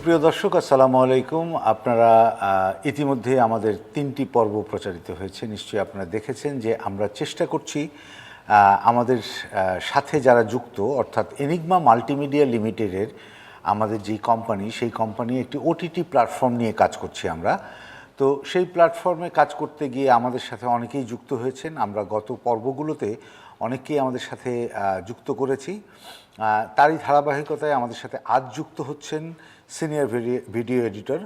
সুপ্রিয় দর্শক, আসসালামু আলাইকুম। আপনারা ইতিমধ্যে আমাদের তিনটি পর্ব প্রচারিত হয়েছে। নিশ্চয়ই আপনারা দেখেছেন যে আমরা চেষ্টা করছি আমাদের সাথে যারা যুক্ত, অর্থাৎ এনিগমা মাল্টিমিডিয়া লিমিটেডের আমাদের যেই কোম্পানি, সেই কোম্পানি একটি ওটিটি প্ল্যাটফর্ম নিয়ে কাজ করছি আমরা। তো সেই প্ল্যাটফর্মে কাজ করতে গিয়ে আমাদের সাথে অনেকেই যুক্ত হয়েছেন। আমরা গত পর্বগুলোতে অনেককেই আমাদের সাথে যুক্ত করেছি। তারই ধারাবাহিকতায় আমাদের সাথে আজ যুক্ত হচ্ছেন senior video editor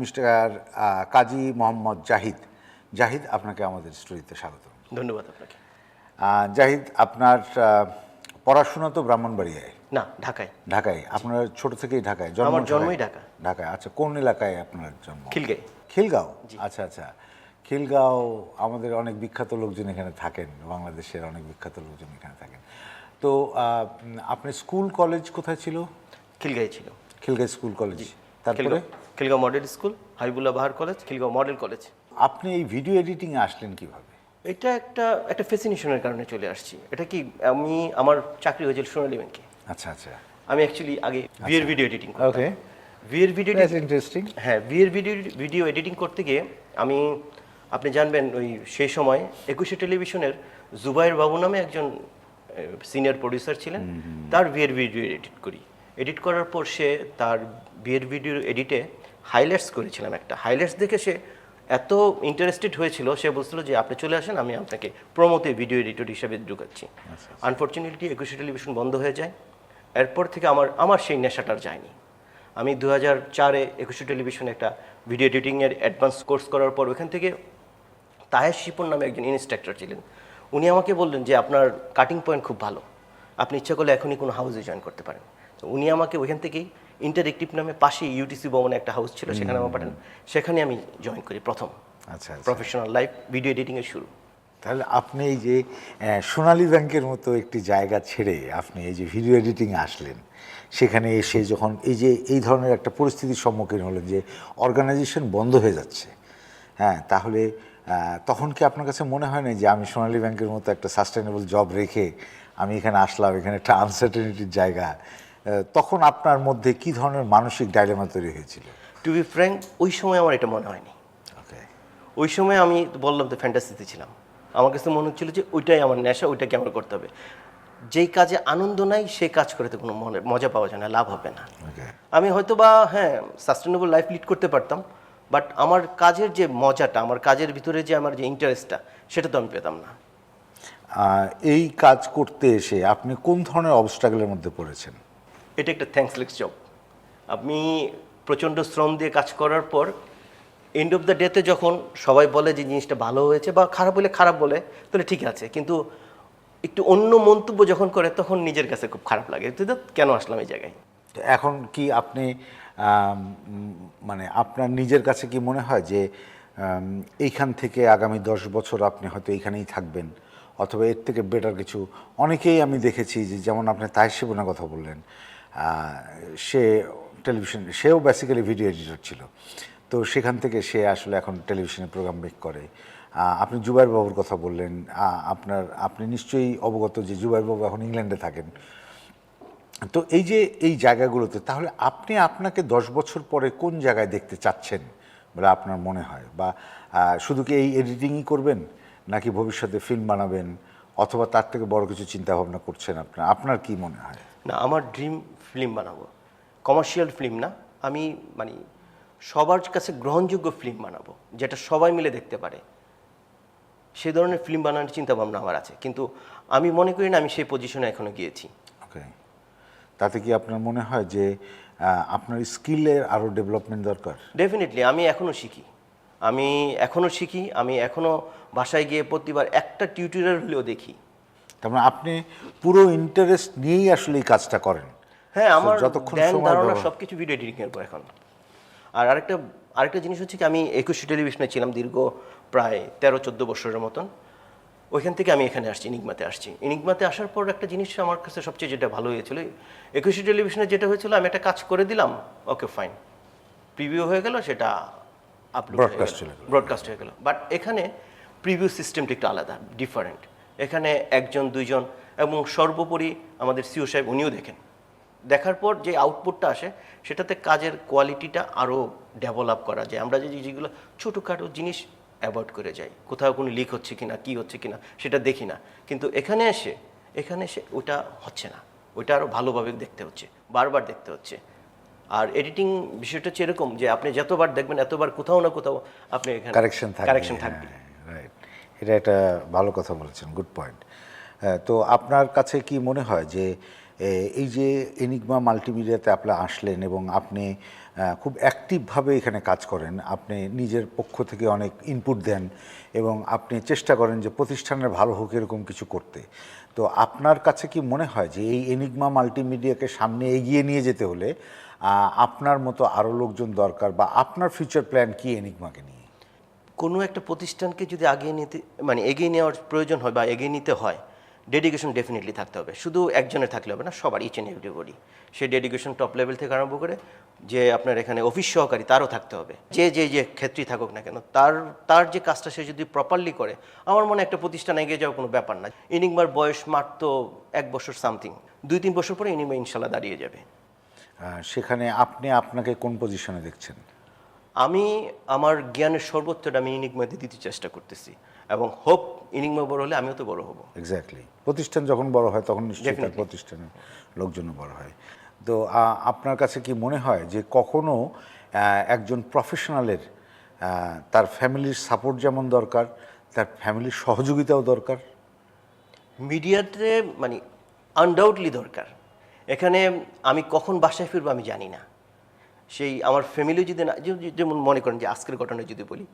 mister Kazi Mohammad Zahid. Zahid আপনাকে আমাদের স্টোরিতে স্বাগত। ধন্যবাদ আপনাকে। জাহিদ আপনার পড়াশোনা তো ব্রাহ্মণবাড়িয়ায়? না ঢাকায়। ঢাকায়? আপনার ছোট থেকেই ঢাকায়? আমার ঢাকায়? জন্মই ঢাকা। ঢাকায়। আচ্ছা কোন এলাকায় আপনার জন্ম? খিলগাই খিলগাঁও? আচ্ছা আচ্ছা। খিলগাঁও আমাদের অনেক বিখ্যাত লোকজন এখানে থাকেন। বাংলাদেশের অনেক বিখ্যাত লোকজন এখানে থাকেন। তো আপনার স্কুল কলেজ কোথায় ছিল? খিলগাই ছিল। Khilgaon school college. তারপরে? Khilgaon Khilgaon model school Habibullah Bahar college Khilgaon model college. আপনি এই ভিডিও এডিটিংয়ে আসলেন কীভাবে? এটা একটা একটা ফেসিনেশনের কারণে চলে আসছি। এটা কি আমি আমার চাকরি হয়েছিল সোনালী ব্যাংকে। আচ্ছা আচ্ছা। আমি অ্যাকচুয়ালি আগে বিয়ের ভিডিও এডিটিং ওকে বিয়ের ভিডিও ইন্টারেস্টিং হ্যাঁ বিয়ের ভিডিও ভিডিও এডিটিং করতে গিয়ে আমি আপনি জানবেন ওই সেই সময় একুশে টেলিভিশনের জুবাইর বাবু নামে একজন সিনিয়র প্রডিউসার ছিলেন। তার বিয়ের ভিডিও এডিট করি। এডিট করার পর সে তার বিয়ের ভিডিও এডিটে হাইলাইটস করেছিলাম একটা। হাইলাইটস দেখে সে এত ইন্টারেস্টেড হয়েছিল সে বলছিল যে আপনি চলে আসেন আমি আপনাকে প্রমোতে ভিডিও এডিটর হিসেবে ঢুকাচ্ছি। আনফর্চুনেটলি একুশে টেলিভিশন বন্ধ হয়ে যায়। এরপর থেকে আমার আমার সেই নেশাটার যায়নি। আমি দু হাজার চারে একুশে টেলিভিশনে একটা ভিডিও এডিটিংয়ের অ্যাডভান্স কোর্স করার পর ওখান থেকে তাহের শিপন নামে একজন ইনস্ট্রাক্টর ছিলেন। উনি আমাকে বললেন যে আপনার কাটিং পয়েন্ট খুব ভালো। আপনি ইচ্ছা করলে এখনই কোনো হাউসে জয়েন করতে পারেন। তো উনি আমাকে ওইখান থেকেই ইন্টারেক্টিভ নামে পাশে ইউটিসি ভবনে একটা হাউস ছিল সেখানে আমার পাঠান। সেখানে আমি জয়েন করি প্রথম। আচ্ছা প্রফেশনাল লাইফ ভিডিও এডিটিংয়ের শুরু। তাহলে আপনি এই যে সোনালী ব্যাংকের মতো একটি জায়গা ছেড়ে আপনি এই যে ভিডিও এডিটিংয়ে আসলেন সেখানে এসে যখন এই যে এই ধরনের একটা পরিস্থিতির সম্মুখীন হলেন যে অর্গানাইজেশন বন্ধ হয়ে যাচ্ছে হ্যাঁ তাহলে তখন কি আপনার কাছে মনে হয় না যে আমি সোনালী ব্যাংকের মতো একটা সাস্টেনেবল জব রেখে আমি এখানে আসলাম এখানে একটা আনসার্টেনিটির জায়গা তখন আপনার মধ্যে কি ধরনের মানসিক ডায়লেমা তৈরি হয়েছিল? টু বি ফ্র্যাঙ্ক ওই সময় আমার এটা মনে হয়নি। ওকে ওই সময় আমি বললাম তো ফ্যান্টাসিতে ছিলাম। আমার কাছে মনে হচ্ছিল যে ওইটাই আমার নেশা ওইটাকে আমার করতে হবে। যেই কাজে আনন্দ নাই সেই কাজ করে তো কোনো মনে মজা পাওয়া যায় না লাভ হবে না। ওকে আমি হয়তো বা হ্যাঁ সাস্টেনেবল লাইফ লিড করতে পারতাম বাট আমার কাজের যে মজাটা আমার কাজের ভিতরে যে আমার যে ইন্টারেস্টটা সেটা তো আমি পেতাম না। এই কাজ করতে এসে আপনি কোন ধরনের অবস্ট্রাগলের মধ্যে পড়েছেন? এটা একটা থ্যাঙ্কসলেস জব আপনি প্রচণ্ড শ্রম দিয়ে কাজ করার পর এন্ড অফ দ্য ডেতে যখন সবাই বলে যে জিনিসটা ভালো হয়েছে বা খারাপ হলে খারাপ বলে, তাহলে ঠিক আছে। কিন্তু একটু অন্য মন্তব্য যখন করে, তখন নিজের কাছে খুব খারাপ লাগে। তো কেন আসলাম এই জায়গায়? তো এখন কি আপনি মানে আপনার নিজের কাছে কি মনে হয় যে এইখান থেকে আগামী দশ বছর আপনি হয়তো এইখানেই থাকবেন? অথবা এর থেকে বেটার কিছু? অনেকেই আমি দেখেছি যে, যেমন আপনি তাই শিবনের কথা বললেন। সে টেলিভিশন সেও বেসিক্যালি ভিডিও এডিটর ছিল। তো সেখান থেকে সে আসলে এখন টেলিভিশনে প্রোগ্রাম মেক করে। আপনি জুবাইর বাবুর কথা বললেন। আপনার, আপনি নিশ্চয়ই অবগত যে জুবাইর বাবু এখন ইংল্যান্ডে থাকেন। তো এই যে, এই জায়গাগুলোতে, তাহলে আপনি আপনাকে দশ বছর পরে কোন জায়গায় দেখতে চাচ্ছেন বলে আপনার মনে হয়? বা শুধু কি এই এডিটিংই করবেন, নাকি ভবিষ্যতে ফিল্ম বানাবেন, অথবা তার থেকে বড় কিছু চিন্তা ভাবনা করছেন আপনার? আপনার কি মনে হয়? না আমার ড্রিম ফিল্ম বানাবো। কমার্শিয়াল ফিল্ম না আমি মানে সবার কাছে গ্রহণযোগ্য ফিল্ম বানাবো যেটা সবাই মিলে দেখতে পারে। সেই ধরনের ফিল্ম বানানোর চিন্তাভাবনা আমার আছে কিন্তু আমি মনে করি না আমি সেই পজিশনে এখনও গিয়েছি। ওকে তাতে কি আপনার মনে হয় যে আপনার স্কিলের আরও ডেভেলপমেন্ট দরকার? ডেফিনেটলি আমি এখনও শিখি। আমি এখনও শিখি আমি এখনও বাসায় গিয়ে প্রতিবার একটা টিউটোরিয়াল হলেও দেখি। তার মানে আপনি পুরো ইন্টারেস্ট নিয়েই আসলে এই কাজটা করেন। হ্যাঁ আমার যতক্ষণ সময় ধারণা সব কিছু ভিডিও এডিটিং এর উপর এখন। আর আরেকটা আরেকটা জিনিস হচ্ছে কি আমি একুশে টেলিভিশনে ছিলাম দীর্ঘ প্রায় তেরো চোদ্দ বছরের মতন। ওইখান থেকে আমি এখানে আসছি ইনিগমাতে আসছি। ইনিগমাতে আসার পর একটা জিনিস আমার কাছে সবচেয়ে যেটা ভালো হয়েছিল একুশে টেলিভিশনে যেটা হয়েছিল আমি একটা কাজ করে দিলাম ওকে ফাইন প্রিভিউ হয়ে গেল সেটা আপলোড ব্রডকাস্ট হয়ে গেল। বাট এখানে প্রিভিউ সিস্টেমটা একটু আলাদা ডিফারেন্ট এখানে একজন দুইজন এবং সর্বোপরি আমাদের সিও সাহেব উনিও দেখেন। দেখার পর যে আউটপুটটা আসে সেটাতে কাজের কোয়ালিটিটা আরও ডেভেলপ করা যায়। আমরা যে যেগুলো ছোটোখাটো জিনিস অ্যাভয়েড করে যাই। কোথাও কোনো লিক হচ্ছে কিনা কি হচ্ছে কি না সেটা দেখি না। কিন্তু এখানে এসে এখানে এসে ওটা হচ্ছে না। ওটা আরও ভালোভাবে দেখতে হচ্ছে বারবার দেখতে হচ্ছে। আর এডিটিং বিষয়টা হচ্ছে এরকম যে আপনি যতবার দেখবেন এতবার কোথাও না কোথাও আপনি এখানে কারেকশন থাকবে কারেকশন থাকবে। রাইট এটা একটা ভালো কথা বলেছেন গুড পয়েন্ট তো আপনার কাছে কি মনে হয় যে এই যে এনিগমা মাল্টিমিডিয়াতে আপনি আসলেন এবং আপনি খুব অ্যাক্টিভভাবে এখানে কাজ করেন, আপনি নিজের পক্ষ থেকে অনেক ইনপুট দেন এবং আপনি চেষ্টা করেন যে প্রতিষ্ঠানের ভালো হোক এরকম কিছু করতে, তো আপনার কাছে কি মনে হয় যে এই এনিগমা মাল্টিমিডিয়াকে সামনে এগিয়ে নিয়ে যেতে হলে আপনার মতো আরও লোকজন দরকার বা আপনার ফিউচার প্ল্যান কি এনিগমাকে নিয়ে? কোনো একটা প্রতিষ্ঠানকে যদি আগিয়ে নিতে মানে এগিয়ে নেওয়ার প্রয়োজন হয় বা এগিয়ে নিতে হয় ডেডিকেশন ডেফিনেটলি থাকতে হবে। শুধু একজনের থাকলে হবে না, সবার ইচ অ্যান্ড এভরিবডি সে ডেডিকেশন টপ লেভেল থেকে আরম্ভ করে যে আপনার এখানে অফিস সহকারী তারও থাকতে হবে। যে যে যে ক্ষেত্রেই থাকুক না কেন, তার তার যে কাজটা সে যদি প্রপারলি করে, আমার মনে একটা প্রতিষ্ঠান এগিয়ে যাওয়ার কোনো ব্যাপার না। ইনিংবার বয়স মাত্র এক বছর সামথিং দুই, তিন বছর পরে ইনিংবা ইনশাল্লাহ দাঁড়িয়ে যাবে। সেখানে আপনি আপনাকে কোন পজিশনে দেখছেন? আমি আমার জ্ঞানের সর্বোচ্চটা আমি ইনিংমাতে দিতে চেষ্টা করতেছি এবং হোপ ইনিংমা বড় হলে আমিও তো বড় হব। এক্স্যাক্টলি প্রতিষ্ঠান যখন বড় হয় তখন নিশ্চয়ই তার. প্রতিষ্ঠানের লোকজনও বড় হয়। তো আপনার কাছে কি মনে হয় যে কখনো একজন প্রফেশনালের তার ফ্যামিলির সাপোর্ট যেমন দরকার তার ফ্যামিলির সহযোগিতাও দরকার? মিডিয়াতে মানে আনডাউটলি দরকার। এখানে আমি কখন বাসায় ফিরবো আমি জানি না। সেই আমার ফ্যামিলি যদি না যেমন মনে করেন যে আজকের ঘটনা যদি বলি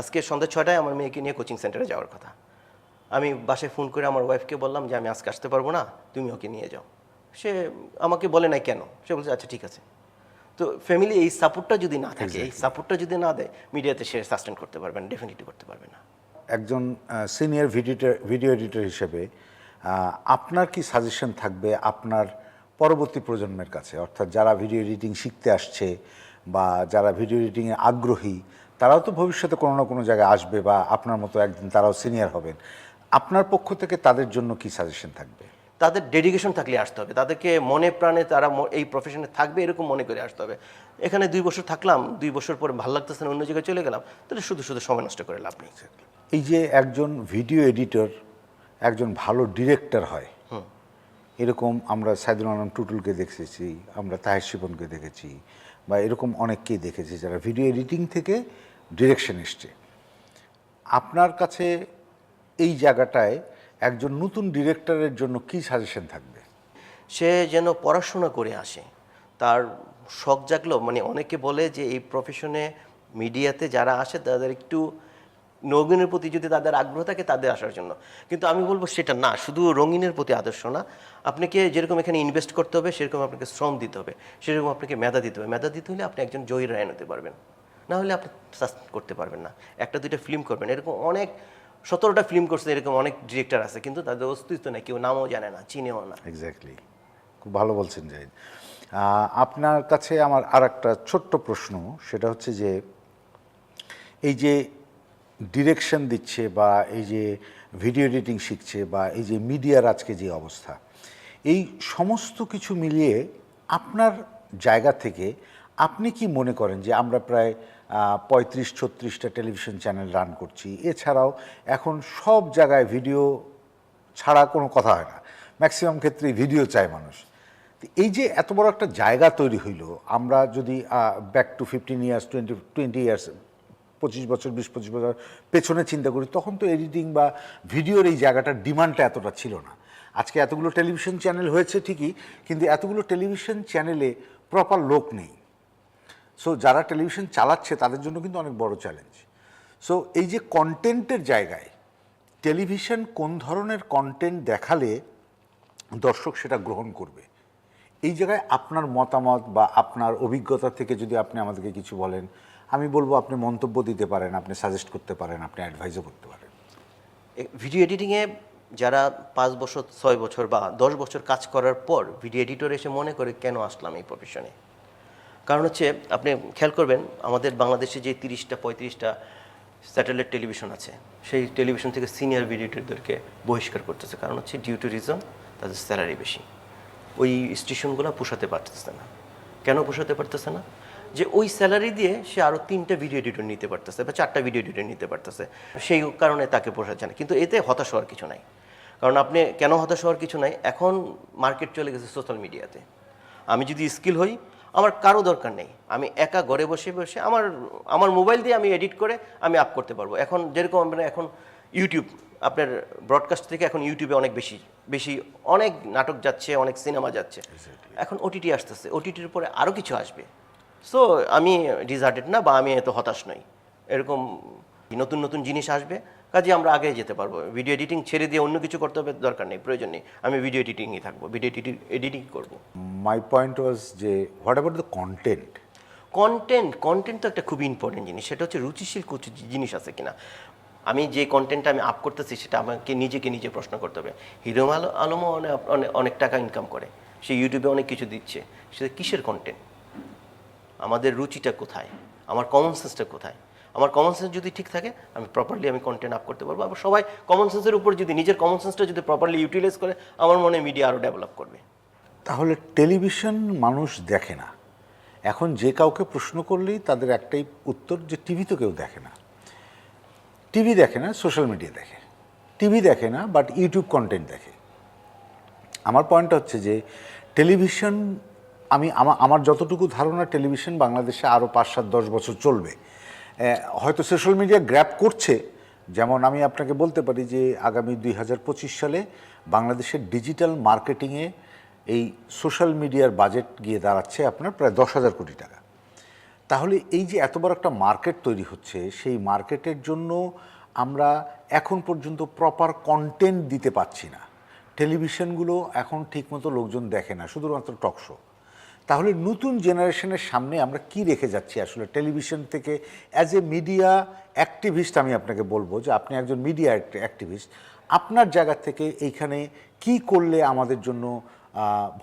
আজকে সন্ধ্যা ছটায় আমার মেয়েকে নিয়ে কোচিং সেন্টারে যাওয়ার কথা। আমি বাসায় ফোন করে আমার ওয়াইফকে বললাম যে আমি আজকে আসতে পারব না তুমি ওকে নিয়ে যাও। সে আমাকে বলে নাই কেন? সে বলছে আচ্ছা ঠিক আছে। তো ফ্যামিলি এই সাপোর্টটা যদি না থাকে এই সাপোর্টটা যদি না দেয় মিডিয়াতে সে সাস্টেন করতে পারবে না ডেফিনেটলি করতে পারবে না। একজন সিনিয়র ভিডিও ভিডিও এডিটর হিসেবে আপনার কি সাজেশন থাকবে? আপনার পরবর্তী প্রজন্মের কাছে অর্থাৎ যারা ভিডিও এডিটিং শিখতে আসছে বা যারা ভিডিও এডিটিংয়ে আগ্রহী তারাও তো ভবিষ্যতে কোনো না কোনো জায়গায় আসবে বা আপনার মতো একদিন তারাও সিনিয়র হবেন। আপনার পক্ষ থেকে তাদের জন্য কি সাজেশন থাকবে? তাদের ডেডিকেশন থাকলে আসতে হবে। তাদেরকে মনে প্রাণে তারা এই প্রফেশনে থাকবে এরকম মনে করে আসতে হবে। এখানে দুই বছর থাকলাম দুই বছর পরে ভালো লাগতেছে না অন্য জায়গায় চলে গেলাম তাহলে শুধু শুধু সময় নষ্ট করে লাভ নেই। এই যে একজন ভিডিও এডিটর একজন ভালো ডিরেক্টর হয় এরকম আমরা সাইদুল আলম টুটুলকে দেখেছি, আমরা তাহের শিপনকে দেখেছি, বা এরকম অনেককেই দেখেছি যারা ভিডিও এডিটিং থেকে ডিরেকশন এসছে। আপনার কাছে এই জায়গাটায় একজন নতুন ডিরেক্টরের জন্য কি সাজেশন থাকবে? সে যেন পড়াশোনা করে আসে। তার শখ জাগলো মানে অনেকে বলে যে এই প্রফেশনে মিডিয়াতে যারা আসে তাদের একটু রঙিনের প্রতি যদি তাদের আগ্রহ থাকে তাদের আসার জন্য। কিন্তু আমি বলব সেটা না, শুধু রঙিনের প্রতি আদর্শ না। আপনাকে যেরকম এখানে ইনভেস্ট করতে হবে, সেরকম আপনাকে শ্রম দিতে হবে, সেরকম আপনাকে মেধা দিতে হবে। মেধা দিতে হলে আপনি একজন জয়ী রায়ন হতে পারবেন। না হলে আপনি করতে পারবেন না। একটা, দুইটা ফিল্ম করবেন। এরকম অনেক, সতেরোটা ফিল্ম করছে, এরকম অনেক ডিরেক্টর আছে, কিন্তু তাদের অস্তিত্ব নেই। কেউ নামও জানে না, চিনেও না। এক্স্যাক্টলি খুব ভালো বলছেন, জাহিদ। আপনার কাছে আমার আর একটা ছোট্ট প্রশ্ন, সেটা হচ্ছে যে, এই যে ডিরেকশন দিচ্ছে বা এই যে ভিডিও এডিটিং শিখছে বা এই যে মিডিয়ার আজকে যে অবস্থা, এই সমস্ত কিছু মিলিয়ে আপনার জায়গা থেকে আপনি কি মনে করেন যে আমরা প্রায় পঁয়ত্রিশ ছত্রিশটা টেলিভিশন চ্যানেল রান করছি? এছাড়াও এখন সব জায়গায় ভিডিও ছাড়া কোনো কথা হয় না। ম্যাক্সিমাম ক্ষেত্রে ভিডিও চায় মানুষ। এই যে এত বড় একটা জায়গা তৈরি হইল, আমরা যদি back to fifteen years twenty twenty years পঁচিশ বছর, বিশ পঁচিশ বছর পেছনে চিন্তা করি, তখন তো এডিটিং বা ভিডিওর এই জায়গাটার ডিমান্ডটা এতটা ছিল না। আজকে এতগুলো টেলিভিশন চ্যানেল হয়েছে ঠিকই, কিন্তু এতগুলো টেলিভিশন চ্যানেলে প্রপার লোক নেই। সো যারা টেলিভিশন চালাচ্ছে, তাদের জন্য কিন্তু অনেক বড় চ্যালেঞ্জ সো এই যে কন্টেন্টের জায়গায় টেলিভিশন কোন ধরনের কন্টেন্ট দেখালে দর্শক সেটা গ্রহণ করবে? এই জায়গায় আপনার মতামত বা আপনার অভিজ্ঞতা থেকে যদি আপনি আমাদেরকে কিছু বলেন আমি বলব আপনি মন্তব্য দিতে পারেন, আপনি সাজেস্ট করতে পারেন, আপনি অ্যাডভাইসও করতে পারেন। ভিডিও এডিটিংয়ে যারা পাঁচ বছর, ছয় বছর বা দশ বছর কাজ করার পর ভিডিও এডিটর এসে মনে করে কেন আসলাম এই প্রফেশনে কারণ হচ্ছে, আপনি খেয়াল করবেন, আমাদের বাংলাদেশে যে তিরিশটা, পঁয়ত্রিশটা স্যাটেলাইট টেলিভিশন আছে, সেই টেলিভিশন থেকে সিনিয়র ভিডিও এডিটরদেরকে বহিষ্কার করতেছে। কারণ হচ্ছে ডিউ টু রিজন তাদের স্যালারি বেশি। ওই স্টেশনগুলো পোষাতে পারতেছে না। কেন পোষাতে পারতেছে না? যে ওই স্যালারি দিয়ে সে আরও তিনটা ভিডিও এডিটর নিতে পারতেছে বা চারটা ভিডিও এডিটর নিতে পারতেছে। সেই কারণে তাকে পোষাচ্ছে না। কিন্তু এতে হতাশ হওয়ার কিছু নাই। কারণ আপনি কেন হতাশ হওয়ার কিছু নাই? এখন মার্কেট চলে গেছে সোশ্যাল মিডিয়াতে আমি যদি স্কিল হই আমার কারও দরকার নেই। আমি একা ঘরে বসে বসে আমার আমার মোবাইল দিয়ে আমি এডিট করে আমি আপ করতে পারব। এখন যেরকম মানে এখন ইউটিউব আপনার ব্রডকাস্ট থেকে এখন ইউটিউবে অনেক বেশি বেশি অনেক নাটক যাচ্ছে অনেক সিনেমা যাচ্ছে। এখন ওটিটি আসতেছে। ওটিটির উপরে আরও কিছু আসবে। সো আমি ডিজার্টেড না বা আমি এত হতাশ নই। এরকম নতুন নতুন জিনিস আসবে কাজে আমরা আগে যেতে পারব। ভিডিও এডিটিং ছেড়ে দিয়ে অন্য কিছু করতে হবে দরকার নেই প্রয়োজন নেই। আমি ভিডিও এডিটিংই থাকব ভিডিও এডিটিং এডিটিং করব। মাই পয়েন্ট ওয়াজ যে what about the content content content তো একটা খুবই ইম্পর্টেন্ট জিনিস। সেটা হচ্ছে রুচিশীল কিছু জিনিস আছে কিনা। আমি যে কন্টেন্টটা আমি আপ করতেছি সেটা আমাকে নিজেকে নিজে প্রশ্ন করতে হবে। হিরো আলো আলমও অনেক অনেক টাকা ইনকাম করে। সে ইউটিউবে অনেক কিছু দিচ্ছে। সেটা কিসের কন্টেন্ট আমাদের রুচিটা কোথায়? আমার কমন সেন্সটা কোথায়? আমার কমন সেন্স যদি ঠিক থাকে, আমি প্রপারলি আমি কন্টেন্ট আপ করতে পারব। আবার সবাই কমন সেন্সের উপর যদি, নিজের কমন সেন্সটা যদি প্রপারলি ইউটিলাইজ করে, আমার মনে মিডিয়া আরও ডেভেলপ করবে। তাহলে টেলিভিশন মানুষ দেখে না। এখন যে কাউকে প্রশ্ন করলেই তাদের একটাই উত্তর যে টিভি তো কেউ দেখে না। টিভি দেখে না সোশ্যাল মিডিয়া দেখে। টিভি দেখে না বাট ইউটিউব কন্টেন্ট দেখে। আমার পয়েন্ট হচ্ছে যে টেলিভিশন আমি, আমা- আমার যতটুকু ধারণা টেলিভিশন বাংলাদেশে আরও পাঁচ সাত দশ বছর চলবে। হয়তো সোশ্যাল মিডিয়া গ্র্যাপ করছে, যেমন আমি আপনাকে বলতে পারি যে আগামী দুই হাজার পঁচিশ সালে বাংলাদেশের ডিজিটাল মার্কেটিংয়ে এই সোশ্যাল মিডিয়ার বাজেট গিয়ে দাঁড়াচ্ছে আপনার প্রায় দশ হাজার কোটি টাকা। তাহলে এই যে এত বড় একটা মার্কেট তৈরি হচ্ছে, সেই মার্কেটের জন্য আমরা এখন পর্যন্ত প্রপার কন্টেন্ট দিতে পাচ্ছি না। টেলিভিশনগুলো এখন ঠিকমতো লোকজন দেখে না, শুধুমাত্র টকশো তাহলে নতুন জেনারেশনের সামনে আমরা কি রেখে যাচ্ছি? আসলে টেলিভিশন থেকে অ্যাজ এ মিডিয়া অ্যাক্টিভিস্ট আমি আপনাকে বলব যে আপনি একজন মিডিয়া অ্যাক্টিভিস্ট আপনার জায়গা থেকে এইখানে কি করলে আমাদের জন্য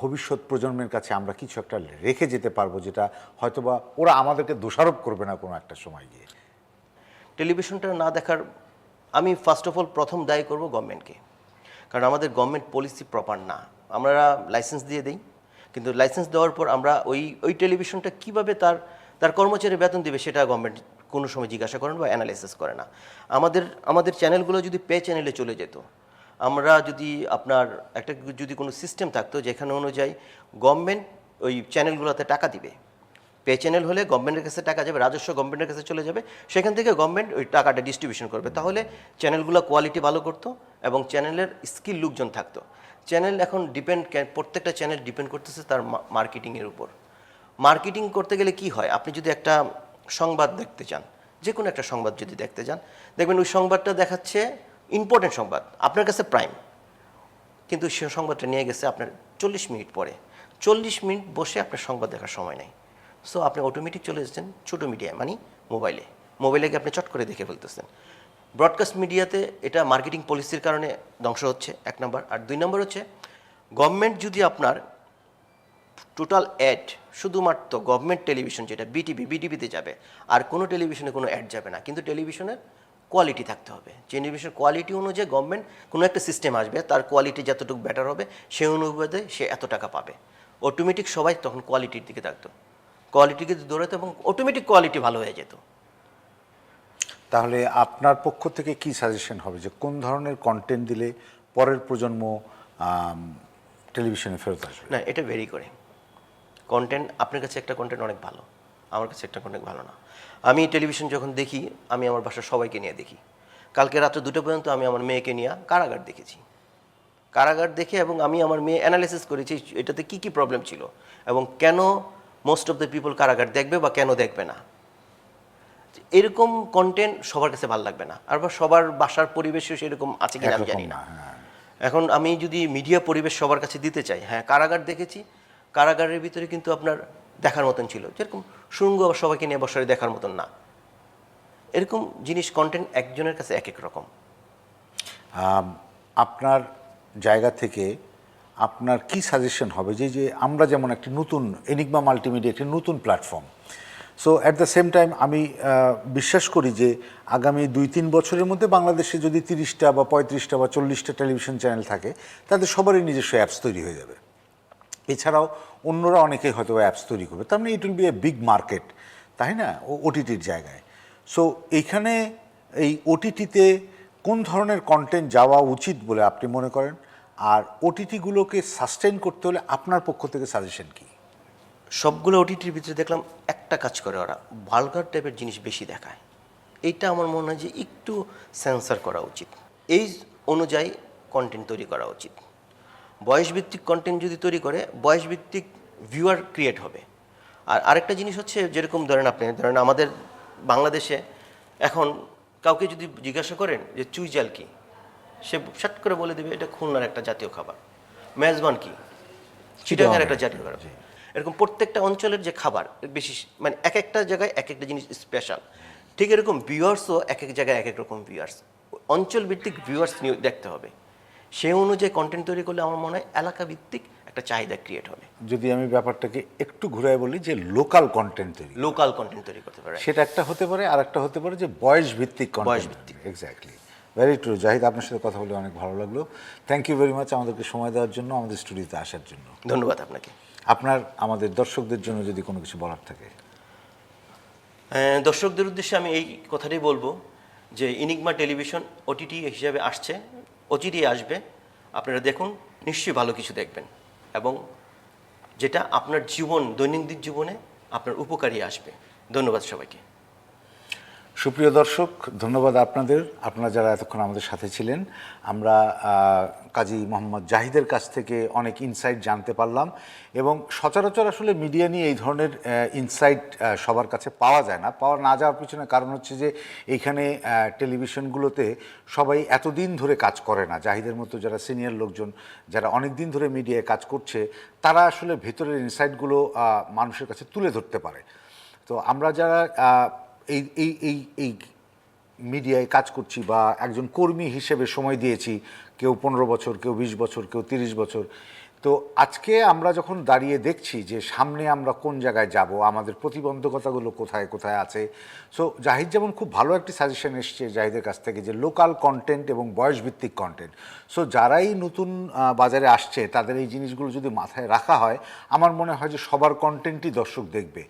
ভবিষ্যৎ প্রজন্মের কাছে আমরা কিছু একটা রেখে যেতে পারব যেটা হয়তোবা ওরা আমাদেরকে দোষারোপ করবে না কোনো একটা সময় গিয়ে? টেলিভিশনটা না দেখার আমি ফার্স্ট অফ অল প্রথম দায়ী করব গভর্নমেন্টকে কারণ আমাদের গভর্নমেন্ট পলিসি প্রপার না। আমরা লাইসেন্স দিয়ে দিই। কিন্তু লাইসেন্স দেওয়ার পর আমরা ওই ওই টেলিভিশনটা কীভাবে তার তার কর্মচারী বেতন দেবে সেটা গভর্নমেন্ট কোনো সময় জিজ্ঞাসা করেন বা অ্যানালাইসিস করে না। আমাদের আমাদের চ্যানেলগুলো যদি পে চ্যানেলে চলে যেত, আমরা যদি আপনার একটা যদি কোনো সিস্টেম থাকতো যেখানে অনুযায়ী গভর্নমেন্ট ওই চ্যানেলগুলোতে টাকা দিবে। পে চ্যানেল হলে গভর্নমেন্টের কাছে টাকা যাবে, রাজস্ব গভর্নমেন্টের কাছে চলে যাবে, সেখান থেকে গভর্নমেন্ট ওই টাকাটা ডিস্ট্রিবিউশন করবে। তাহলে চ্যানেলগুলো কোয়ালিটি ভালো করতো এবং চ্যানেলের স্কিল লোকজন থাকতো। চ্যানেল এখন ডিপেন্ড প্রত্যেকটা চ্যানেল ডিপেন্ড করতেছে তার মার্কেটিংয়ের উপর। মার্কেটিং করতে গেলে কি হয়? আপনি যদি একটা সংবাদ দেখতে চান যে কোনো একটা সংবাদ যদি দেখতে চান, দেখবেন ওই সংবাদটা দেখাচ্ছে ইম্পর্টেন্ট সংবাদ, আপনার কাছে প্রাইম কিন্তু সে সংবাদটা নিয়ে গেছে আপনার চল্লিশ মিনিট পরে। চল্লিশ মিনিট বসে আপনার সংবাদ দেখার সময় নেই। সো আপনি অটোমেটিক চলে এসেছেন ছোটো মিডিয়ায় মানে মোবাইলে মোবাইলে গিয়ে আপনি চট করে দেখে ফেলতেছেন। ব্রডকাস্ট মিডিয়াতে এটা মার্কেটিং পলিসির কারণে ধ্বংস হচ্ছে, এক নম্বর আর দুই নম্বর হচ্ছে গভর্নমেন্ট যদি আপনার টোটাল অ্যাড শুধুমাত্র গভর্নমেন্ট টেলিভিশন যেটা বিটিভি বিটিভিতে যাবে, আর কোনো টেলিভিশনে কোনো অ্যাড যাবে না, কিন্তু টেলিভিশনের কোয়ালিটি থাকতে হবে। টেলিভিশন কোয়ালিটি অনুযায়ী গভর্নমেন্ট কোনো একটা সিস্টেম আসবে, তার কোয়ালিটি যতটুকু বেটার হবে সেই অনুপাতে সে এত টাকা পাবে। অটোমেটিক সবাই তখন কোয়ালিটির দিকে থাকতো। কোয়ালিটিকে দৌড়াতো এবং অটোমেটিক কোয়ালিটি ভালো হয়ে যেত। তাহলে আপনার পক্ষ থেকে কি সাজেশন হবে? যে কোন ধরনের কন্টেন্ট দিলে পরের প্রজন্ম টেলিভিশনে ফেরত আসবে? না, এটা ভেরি করে। কন্টেন্ট আপনার কাছে একটা কন্টেন্ট অনেক ভালো, আমার কাছে একটা কন্টেন্ট ভালো না। আমি টেলিভিশন যখন দেখি, আমি আমার বাসার সবাইকে নিয়ে দেখি। কালকে রাত্রে দুটো পর্যন্ত আমি আমার মেয়েকে নিয়ে কারাগার দেখেছি। কারাগার দেখে এবং আমি আমার মেয়ে অ্যানালাইসিস করেছি এটাতে কি কি প্রবলেম ছিল এবং কেন মোস্ট অফ দ্য পিপল কারাগার দেখবে বা কেন দেখবে না। এরকম কন্টেন্ট সবার কাছে ভালো লাগবে না। আর বা সবার বাসার পরিবেশও সেরকম আছে কিনা আমি জানি না। হ্যাঁ। এখন আমি যদি মিডিয়া পরিবেশ সবার কাছে দিতে চাই হ্যাঁ কারাগার দেখেছি কারাগারের ভিতরে কিন্তু আপনার দেখার মতন ছিল। যেরকম সুরঙ্গ আবার সবাইকে নিয়ে বসারে দেখার মতন না। এরকম জিনিস কন্টেন্ট একজনের কাছে এক এক রকম। আপনার জায়গা থেকে আপনার কি সাজেশন হবে? যে যে আমরা যেমন একটি নতুন এনিগমা মাল্টিমিডিয়া একটি নতুন platform so at the same time আমি বিশ্বাস করি যে আগামী দুই, তিন বছরের মধ্যে বাংলাদেশে যদি তিরিশটা বা পঁয়ত্রিশটা বা চল্লিশটা টেলিভিশন চ্যানেল থাকে তাদের সবারই নিজস্ব অ্যাপস তৈরি হয়ে যাবে। এছাড়াও অন্যরা অনেকেই হয়তো অ্যাপস তৈরি করবে। তার মানে it will be a big market তাই না? ওটিটির জায়গায়। সো এইখানে এই ওটিটিতে কোন ধরনের কন্টেন্ট যাওয়া উচিত বলে আপনি মনে করেন? আর ওটিটিগুলোকে সাস্টেন করতে হলে আপনার পক্ষ থেকে সাজেশন কি? সবগুলো ওটিটির ভিতরে দেখলাম একটা কাজ করে ওরা ভালগার টাইপের জিনিস বেশি দেখায়। এইটা আমার মনে হয় যে একটু সেন্সার করা উচিত। এই অনুযায়ী কন্টেন্ট তৈরি করা উচিত। বয়সভিত্তিক কন্টেন্ট যদি তৈরি করে বয়সভিত্তিক ভিউয়ার ক্রিয়েট হবে। আর আরেকটা জিনিস হচ্ছে যেরকম ধরেন আপনি ধরেন আমাদের বাংলাদেশে এখন কাউকে যদি জিজ্ঞাসা করেন যে চুই জাল কি সে সাট করে বলে দেবে এটা খুলনার একটা জাতীয় খাবার। মেজবান কি? চিটাগাংয়ের একটা জাতীয় খাবার। এরকম প্রত্যেকটা অঞ্চলের যে খাবার বেশি মানে এক একটা জায়গায় এক একটা জিনিস স্পেশাল ঠিক এরকম ভিউয়ার্সও এক এক জায়গায় এক এক রকম ভিউয়ার্স অঞ্চল ভিত্তিক ভিউয়ার্স নিয়ে দেখতে হবে। সেই অনুযায়ী কন্টেন্ট তৈরি করলে আমার মনে হয় এলাকা ভিত্তিক একটা চাহিদা ক্রিয়েট হবে। যদি আমি ব্যাপারটাকে একটু ঘুরাই বলি যে লোকাল কন্টেন্ট তৈরি লোকাল কন্টেন্ট তৈরি করতে পারে। সেটা একটা হতে পারে আর একটা হতে পারে যে বয়স ভিত্তিক বয়স ভিত্তিক। এক্স্যাক্টলি ভেরি ট্রু জাহিদ আপনার সাথে কথা বলে অনেক ভালো লাগল। থ্যাংক ইউ ভেরি মাচ আমাদেরকে সময় দেওয়ার জন্য আমাদের স্টুডিওতে আসার জন্য। ধন্যবাদ আপনাকে। আপনার, আমাদের দর্শকদের জন্য যদি কোনো কিছু বলার থাকে। দর্শকদের উদ্দেশ্যে আমি এই কথাটাই বলব যে ইনিগমা টেলিভিশন ওটিটি হিসাবে আসছে, ওটিটি আসবে, আপনারা দেখুন, নিশ্চয়ই ভালো কিছু দেখবেন এবং যেটা আপনার জীবন, দৈনন্দিন জীবনে আপনার উপকারী আসবে। ধন্যবাদ সবাইকে। সুপ্রিয় দর্শক, ধন্যবাদ আপনাদের। আপনারা যারা এতক্ষণ আমাদের সাথে ছিলেন, আমরা কাজী মোহাম্মদ জাহিদের কাছ থেকে অনেক ইনসাইট জানতে পারলাম এবং সচরাচর আসলে মিডিয়া নিয়ে এই ধরনের ইনসাইট সবার কাছে পাওয়া যায় না। পাওয়া না যাওয়ার পিছনে কারণ হচ্ছে যে এইখানে টেলিভিশনগুলোতে সবাই এতদিন ধরে কাজ করে না। জাহিদের মতো যারা সিনিয়র লোকজন, যারা অনেক দিন ধরে মিডিয়ায় কাজ করছে, তারা আসলে ভেতরের ইনসাইটগুলো মানুষের কাছে তুলে ধরতে পারে। তো আমরা যারা এই এই এই এই মিডিয়ায় কাজ করছি বা একজন কর্মী হিসেবে সময় দিয়েছি, কেউ পনেরো বছর, কেউ বিশ বছর, কেউ তিরিশ বছর। তো আজকে আমরা যখন দাঁড়িয়ে দেখছি যে সামনে আমরা কোন জায়গায় যাব, আমাদের প্রতিবন্ধকতাগুলো কোথায় কোথায় আছে সো জাহিদ যেমন খুব ভালো একটি সাজেশন এসছে জাহিদের কাছ থেকে যে লোকাল কন্টেন্ট এবং বয়সভিত্তিক কন্টেন্ট সো যারাই নতুন বাজারে আসছে, তাদের এই জিনিসগুলো যদি মাথায় রাখা হয়, আমার মনে হয় যে সবার কন্টেন্টই দর্শক দেখবে।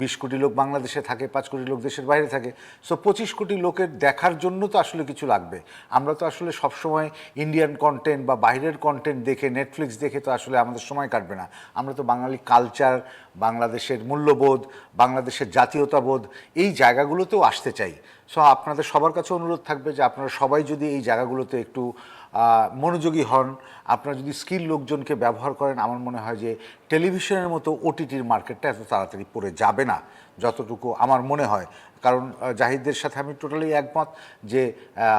বিশ কোটি লোক বাংলাদেশে থাকে, পাঁচ কোটি লোক দেশের বাইরে থাকে। সো পঁচিশ কোটি লোকের দেখার জন্য তো আসলে কিছু লাগবে। আমরা তো আসলে সবসময় ইন্ডিয়ান কন্টেন্ট বা বাইরের কন্টেন্ট দেখে নেটফ্লিক্স দেখে তো আসলে আমাদের সময় কাটবে না। আমরা তো বাঙালি কালচার বাংলাদেশের মূল্যবোধ, বাংলাদেশের জাতীয়তাবোধ, এই জায়গাগুলোতেও আসতে চাই। সো আপনাদের সবার কাছে অনুরোধ থাকবে যে আপনারা সবাই যদি এই জায়গাগুলোতে একটু মনোযোগী হন, আপনারা যদি স্কিল লোকজনকে ব্যবহার করেন, আমার মনে হয় যে টেলিভিশনের মতো ওটিটির মার্কেটটা এত তাড়াতাড়ি পড়ে যাবে না, যতটুকু আমার মনে হয়। কারণ জাহিদদের সাথে আমি টোটালি একমত যে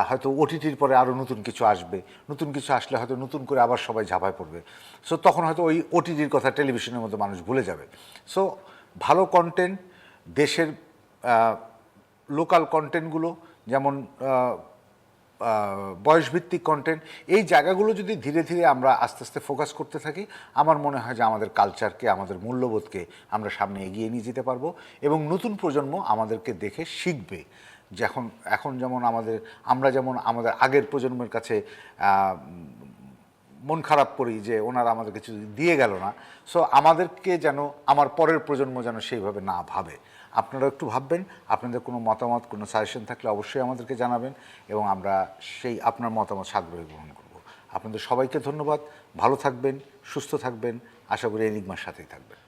হয়তো ওটিটির পরে আরও নতুন কিছু আসবে। নতুন কিছু আসলে হয়তো নতুন করে আবার সবাই ঝাঁপায় পড়বে। সো তখন হয়তো ওই ওটিটির কথা টেলিভিশনের মতো মানুষ ভুলে যাবে। সো ভালো কন্টেন্ট দেশের লোকাল কন্টেন্টগুলো যেমন বয়সভিত্তিক কন্টেন্ট এই জায়গাগুলো যদি ধীরে ধীরে আমরা আস্তে আস্তে ফোকাস করতে থাকি, আমার মনে হয় যে আমাদের কালচারকে আমাদের মূল্যবোধকে আমরা সামনে এগিয়ে নিয়ে যেতে পারব এবং নতুন প্রজন্ম আমাদেরকে দেখে শিখবে যখন এখন যেমন আমাদের, আমরা যেমন আমাদের আগের প্রজন্মের কাছে মন খারাপ করি যে ওনারা আমাদের কিছু দিয়ে গেল না সো আমাদেরকে যেন, আমার পরের প্রজন্ম যেন সেইভাবে না ভাবে। আপনারা একটু ভাববেন, আপনাদের কোনো মতামত, কোনো সাজেশন থাকলে অবশ্যই আমাদেরকে জানাবেন এবং আমরা সেই আপনার মতামত সাগ্রহে গ্রহণ করব। আপনাদের সবাইকে ধন্যবাদ, ভালো থাকবেন, সুস্থ থাকবেন, আশা করি এনিগমার সাথেই থাকবেন।